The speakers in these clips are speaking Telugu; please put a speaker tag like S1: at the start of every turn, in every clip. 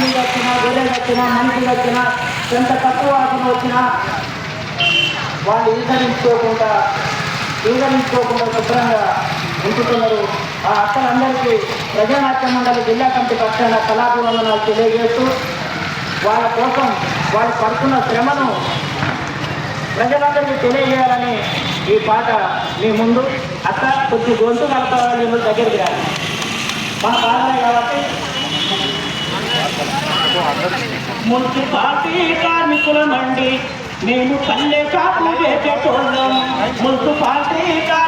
S1: పందులు వచ్చినా గొర్రెలు వచ్చినా మనుషులు వచ్చినా ఎంత తక్కువ వాసన వచ్చినా వాళ్ళు ఈసరించుకోకుండా ఈసరించుకోకుండా శుభ్రంగా ఉంచుతున్నారు ఆ అక్కలందరికీ ప్రజానాట్య మండలి జిల్లా కమిటీ పక్షాన కళాభివందనాలు తెలియజేస్తూ వాళ్ళ కోసం వాళ్ళు పడుతున్న శ్రమను ప్రజలందరికీ తెలియజేయాలని ఈ పాట మీ ముందు. అక్క కొద్ది గొంతు కలపాలని దగ్గరికి రాదు మా పాటలే కాబట్టి ముందు పార్టీ కార్మికులమండి. మేము పల్లె కాపు చేసేటోళ్ళం ముందు పార్టీ కార్మికులు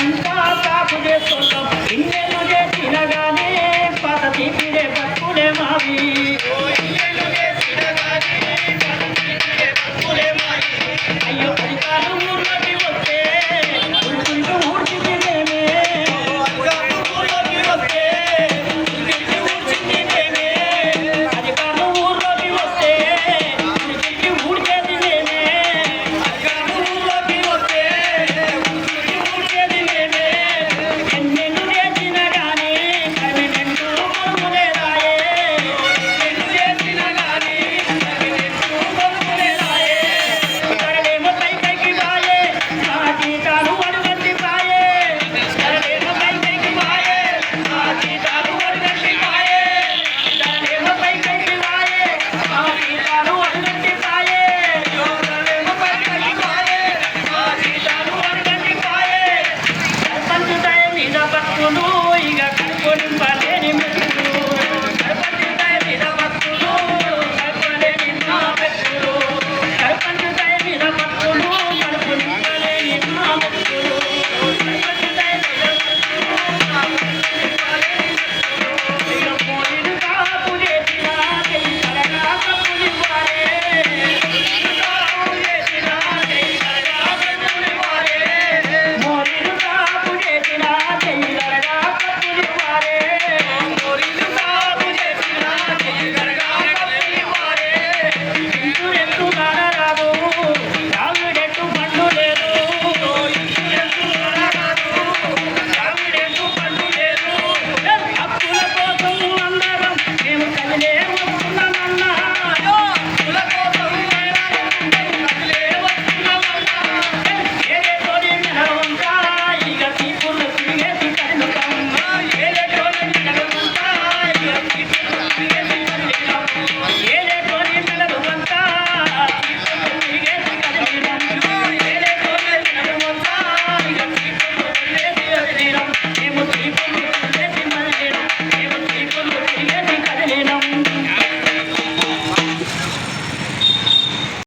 S1: రోజంతా కాపు చేసుకుంటాం ఇన్నెన్నో చేసిన గానీ పట్టుడే మావి.